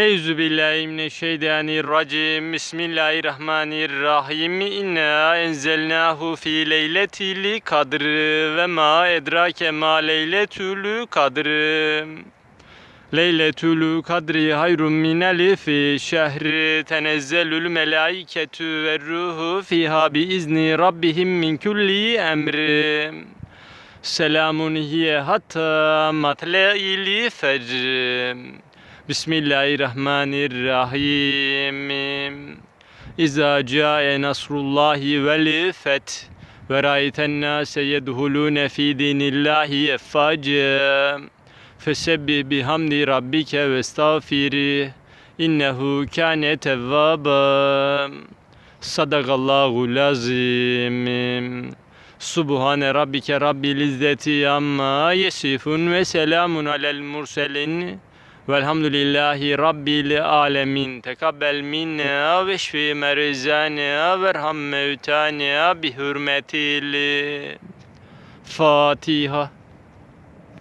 Eyzu billahi mineşşeytanirracim. Bismillahirrahmanirrahim. İnna enzelnahu fi leyletil kadr ve ma edrake ma leyletül kadr. Leyletül kadri hayrun min elifi şehri tenezzelül melaiketü ve ruhu fiha bi izni rabbihim min kulli emri. Selamun hiye hatta matle'il fecr. Bismillahirrahmanirrahim. İza cae nasrullahi vel feth ve ra'ayten nase yedhulune fi dinillahi effaca. Fesebbih bihamdi rabbike ve estağfiri. İnnehu kâne tevvâba. Sadakallahu lazim. Subhane rabbike rabbil izzeti amma yesifun ve selamun alel murselin. Velhamdülillahi rabbil alemin. Tekabbel minna ve şfi merzana verham mevtana bi hürmetil Fatiha.